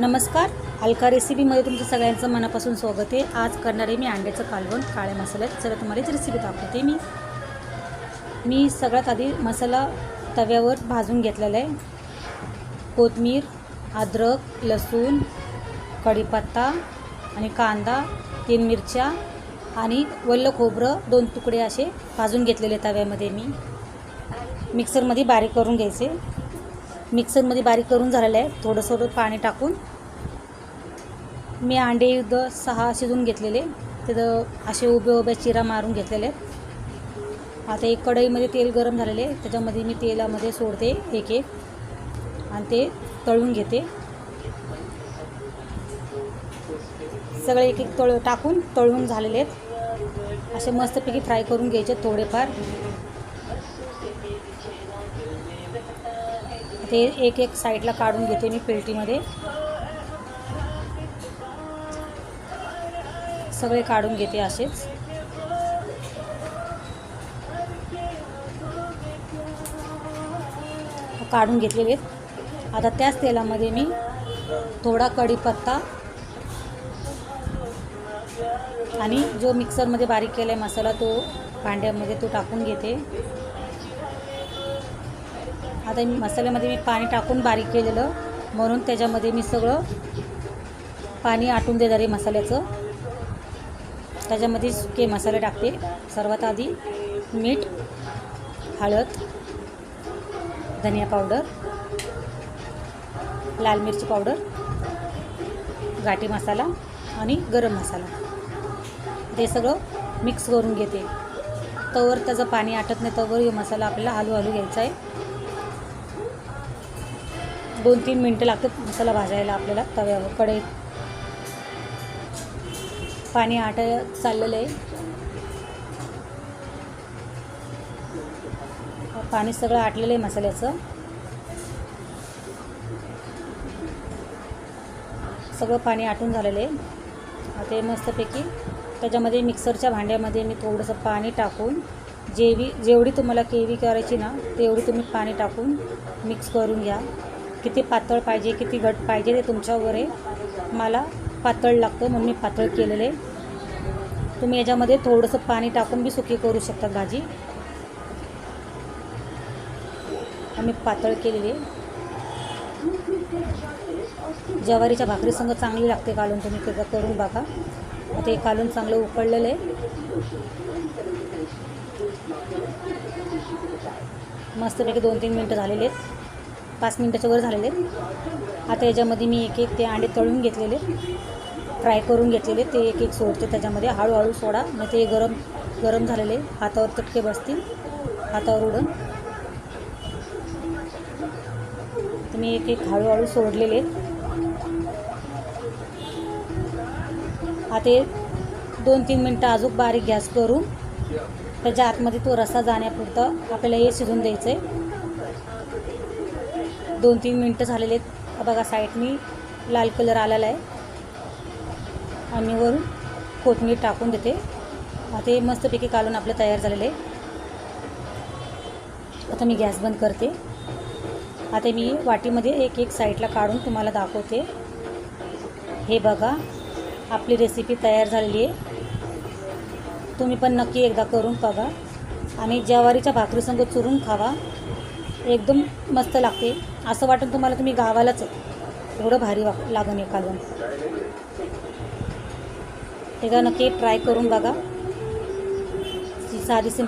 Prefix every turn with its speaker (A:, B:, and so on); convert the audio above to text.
A: नमस्कार. अलका रेसिपीमध्ये तुमचं सगळ्यांचं मनापासून स्वागत आहे. आज करणारे मी अंड्याचं कालवण काळ्या मसाल्यात. चला तुम्हाला ती रेसिपी दाखवते मी. मी सगळ्यात आधी मसाला तव्यावर भाजून घेतलेला आहे. कोथमीर अद्रक लसूण कढीपत्ता आणि कांदा तीन मिरच्या आणि वल्ल खोबरं दोन तुकडे असे भाजून घेतलेले तव्यामध्ये मी. मिक्सरमध्ये बारीक करून घ्यायचे. मिक्सरमध्ये बारीक करून झालेलं आहे. थोडंसं थोडं पाणी टाकून. मी अंडे युद्ध सहा शिजून घेतलेले. तिथं असे उभे उभे चिरा मारून घेतलेले. आहेत आता एक कढईमध्ये तेल गरम झालेले. आहे त्याच्यामध्ये मी तेलामध्ये सोडते एक एक. आणि ते तळून घेते. सगळे एक एक तळ टाकून तळून झालेले आहेत. असे मस्तपैकी फ्राय करून घ्यायचे थोडेफार. ते एक एक साईडला काढून घेते मी पेल्टीमध्ये सगळे काढून घेते असेच. काढून घेतलेले आहेत. आता त्याच तेलामध्ये मी थोडा कढीपत्ता आणि जो मिक्सरमध्ये बारीक केला आहे मसाला तो भांड्यामध्ये तो टाकून घेते. आता मसाल्यामध्ये मी पाणी टाकून बारीक केलेलं. म्हणून त्याच्यामध्ये मी सगळं पाणी आटून देणार आहे मसाल्याचं. त्याच्यामध्ये सुके मसाले टाकते. सर्वात आधी मीठ हळद धनिया पावडर लाल मिरची पावडर गाठी मसाला आणि गरम मसाला. ते सगळं मिक्स करून घेते. तवर त्याचं पाणी आटत नाही तवर हे मसाला आपल्याला हळूहळू घ्यायचा आहे. दोन तीन मिनटं लागतात मसाला भाजायला आपल्याला तव्यावर कढईत. पाणी आट चाललेलं आहे. पाणी सगळं आटलेलं आहे मसाल्याचं. सगळं पाणी आटून झालेलं आहे. ते मस्तपैकी त्याच्यामध्ये मिक्सरच्या भांड्यामध्ये मी थोडंसं पाणी टाकून जेवी जेवढी तुम्हाला केवी करायची ना तेवढी तुम्ही पाणी टाकून मिक्स करून घ्या. किती पातळ पाहिजे किती घट पाहिजे ते तुमच्यावर आहे मला पातळ लागतं म्हणून मी पातळ केलेलं आहे. तुम्ही याच्यामध्ये थोडंसं पाणी टाकून बी सुकी करू शकता भाजी. आम्ही पातळ केलेली आहे. ज्वारीच्या भाकरीसंग चांगली लागते कालून तुम्ही त्याचं करून बघा. आता हे कालून चांगलं उकळलेलं आहे. मस्तपैकी दोन तीन मिनटं झालेले आहेत. पाच मिनटाच्या वर झालेले. आहेत आता याच्यामध्ये मी एक एक ते अंडे तळून घेतलेले. फ्राय करून घेतलेले. ते एक एक सोडते त्याच्यामध्ये. हळूहळू सोडा. मग ते गरम गरम झालेले. हातावर चटके बसतील. हातावर उडून. तर मी एक एक हळूहळू सोडलेले. आहेत आता दोन तीन मिनटं अजून बारीक गॅस करून त्याच्या आतमध्ये तो रस्सा जाण्यापुरतं आपल्याला हे शिजून द्यायचं आहे दोन तीन मिनटं झालेले आहेत. बघा साईडनी लाल कलर आलेला आहे. आणि वरून कोथमीर टाकून देते. आता हे मस्तपैकी कालून आपलं तयार झालेलं आहे. आता मी गॅस बंद करते. आता मी वाटीमध्ये एक एक साईडला काढून तुम्हाला दाखवते. हे बघा आपली रेसिपी तयार झालेली आहे. तुम्ही पण नक्की एकदा करून बघा. आणि ज्वारीच्या भाकरीसंग चुरून खावा. एकदम मस्त लागते. असं वाटून तुम्हाला तुम्ही गावालाच एवढं भारी वा लागून आहे कालवण एकदा नक्की ट्राय करून बघा. साधी सिम